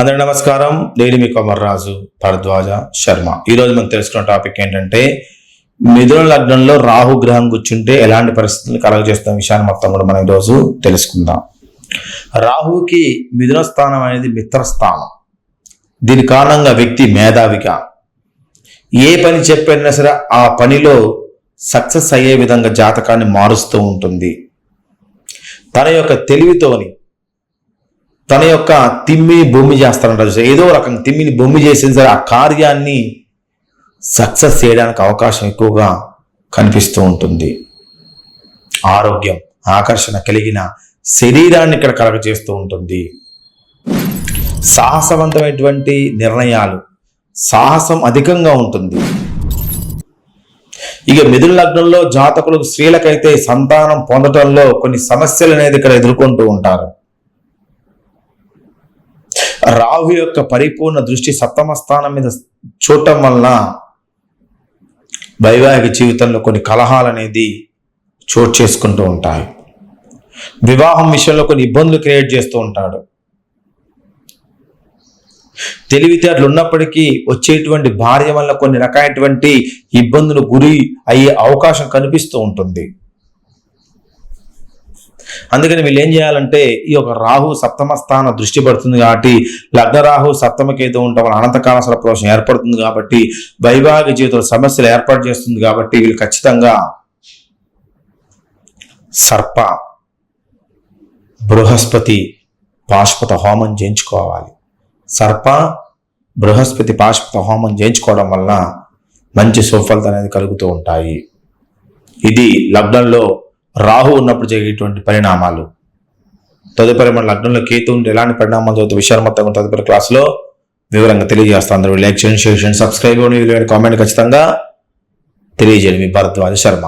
అందరి నమస్కారం. నేను మీ కొమర్రాజు భరద్వాజ శర్మ. ఈరోజు మనం తెలుసుకున్న టాపిక్ ఏంటంటే మిథున లగ్నంలో రాహు గ్రహం కూర్చుంటే ఎలాంటి పరిస్థితులు కలగజేస్తున్న విషయాన్ని మొత్తం కూడా మనం ఈరోజు తెలుసుకుందాం. రాహుకి మిథున స్థానం అనేది మిత్రస్థానం. దీని కారణంగా వ్యక్తి మేధావిగా. ఏ పని చెప్పినా సరే ఆ పనిలో సక్సెస్ అయ్యే విధంగా జాతకాన్ని మారుస్తూ ఉంటుంది. తన యొక్క తెలివితోని తన యొక్క తిమ్మిని బొమ్మి చేస్తారంటారు ఏదో రకం తిమ్మిని బొమ్మి చేసిన సరే. ఆ కార్యాన్ని సక్సెస్ చేయడానికి అవకాశం ఎక్కువగా కనిపిస్తూ ఉంటుంది. ఆరోగ్యం ఆకర్షణ కలిగిన శరీరాన్ని ఇక్కడ కలగజేస్తూ ఉంటుంది. సాహసవంతమైనటువంటి నిర్ణయాలు సాహసం అధికంగా ఉంటుంది. ఇక మిథున లగ్నంలో జాతకులకు స్త్రీలకైతే సంతానం పొందటంలో కొన్ని సమస్యలు అనేది ఇక్కడ ఎదుర్కొంటూ ఉంటారు. రాహు యొక్క పరిపూర్ణ దృష్టి సప్తమ స్థానం మీద చూడటం వలన వైవాహిక జీవితంలో కొన్ని కలహాలు అనేది చోటు చేసుకుంటూ ఉంటాయి. వివాహం విషయంలో కొన్ని ఇబ్బందులు క్రియేట్ చేస్తూ ఉంటాడు. తెలివితేటలు ఉన్నప్పటికీ వచ్చేటువంటి భార్య వల్ల కొన్ని రకమైనటువంటి ఇబ్బందులు గురి అయ్యే అవకాశం కనిపిస్తూ ఉంటుంది. అందుకని వీళ్ళు ఏం చేయాలంటే ఈ యొక్క రాహు సప్తమ స్థాన దృష్టి పడుతుంది కాబట్టి లగ్న రాహు సప్తమకేతు ఉండటం వల్ల అనంతకాల సర్పదోషం ఏర్పడుతుంది కాబట్టి వైవాహిక జీవితంలో సమస్యలు ఏర్పాటు చేస్తుంది కాబట్టి వీళ్ళు ఖచ్చితంగా సర్ప బృహస్పతి పాశుపత హోమం చేయించుకోవాలి. సర్ప బృహస్పతి పాశుపత హోమం చేయించుకోవడం వలన మంచి సుఫలితం అనేది కలుగుతూ ఉంటాయి. ఇది లగ్నంలో రాహు ఉన్నప్పుడు జరిగేటువంటి పరిణామాలు. తదుపరి మన లగ్నంలో కేతు ఉంటే ఎలాంటి పరిణామాలు చదువుతూ విషయాలు మొత్తం తదుపరి క్లాస్లో వివరంగా తెలియజేస్తాను. అందరూ లైక్ చేయండి షేర్ చేయండి సబ్స్క్రైబ్ కామెంట్ ఖచ్చితంగా తెలియజేయండి మీ భరద్వాజ శర్మ.